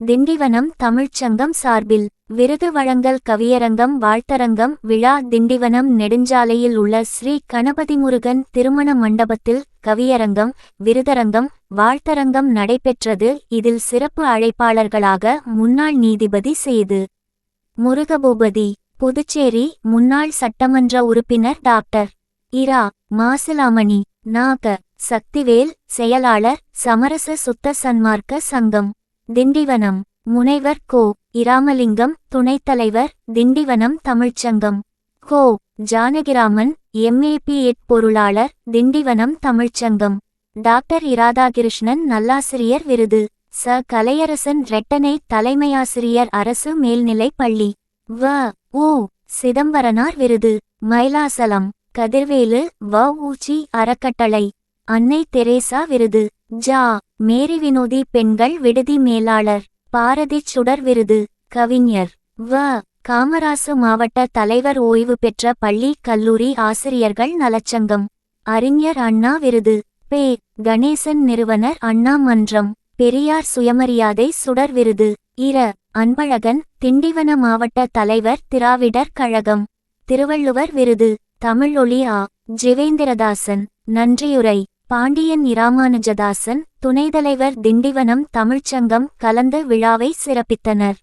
திண்டிவனம் தமிழ்ச்சங்கம் சார்பில் விருது வழங்கல் கவியரங்கம் வாழ்த்தரங்கம் விழா திண்டிவனம் நெடுஞ்சாலையில் உள்ள ஸ்ரீ கணபதி முருகன் திருமண மண்டபத்தில் கவியரங்கம் விருதரங்கம் வாழ்த்தரங்கம் நடைபெற்றது. இதில் சிறப்பு அழைப்பாளர்களாக முன்னாள் நீதிபதி செய்து முருகபூபதி புதுச்சேரி முன்னாள் சட்டமன்ற உறுப்பினர் டாக்டர் இரா மாசிலாமணி நாக சக்திவேல் செயலாளர் சமரச சுத்த சன்மார்க்க சங்கம் திண்டிவனம். முனைவர் கோ. இராமலிங்கம் துணைத் தலைவர் திண்டிவனம் தமிழ்ச்சங்கம். கோ. ஜானகிராமன் எம்ஏபி எட் பொருளாளர் திண்டிவனம் தமிழ்ச்சங்கம். டாக்டர் இராதாகிருஷ்ணன் நல்லாசிரியர் விருது. ச. கலையரசன் ரெட்டனை தலைமையாசிரியர் அரசு மேல்நிலைப் பள்ளி. வ. உ. சிதம்பரனார் விருது. மயிலாசலம் கதிர்வேலு வ. ஊச்சி அறக்கட்டளை. அன்னை தெரேசா விருது. ஜா மேரி வினோதி பெண்கள் விடுதி மேலாளர் பாரதிச் சுடர் விருது கவிஞர். வ காமராசு மாவட்ட தலைவர் ஓய்வு பெற்ற பள்ளி கல்லூரி ஆசிரியர்கள் நலச்சங்கம். அறிஞர் அண்ணா விருது பே கணேசன் நிறுவனர் அண்ணா மன்றம் பெரியார் சுயமரியாதை சுடர் விருது. இர அன்பழகன் திண்டிவன மாவட்ட தலைவர் திராவிடர் கழகம். திருவள்ளுவர் விருது தமிழொலி ஆ ஜிவேந்திரதாசன். நன்றியுரை. பாண்டியன் இராமானுஜதாசன் துணைத்தலைவர் திண்டிவனம் தமிழ்ச்சங்கம் கலந்து விழாவை சிறப்பித்தனர்.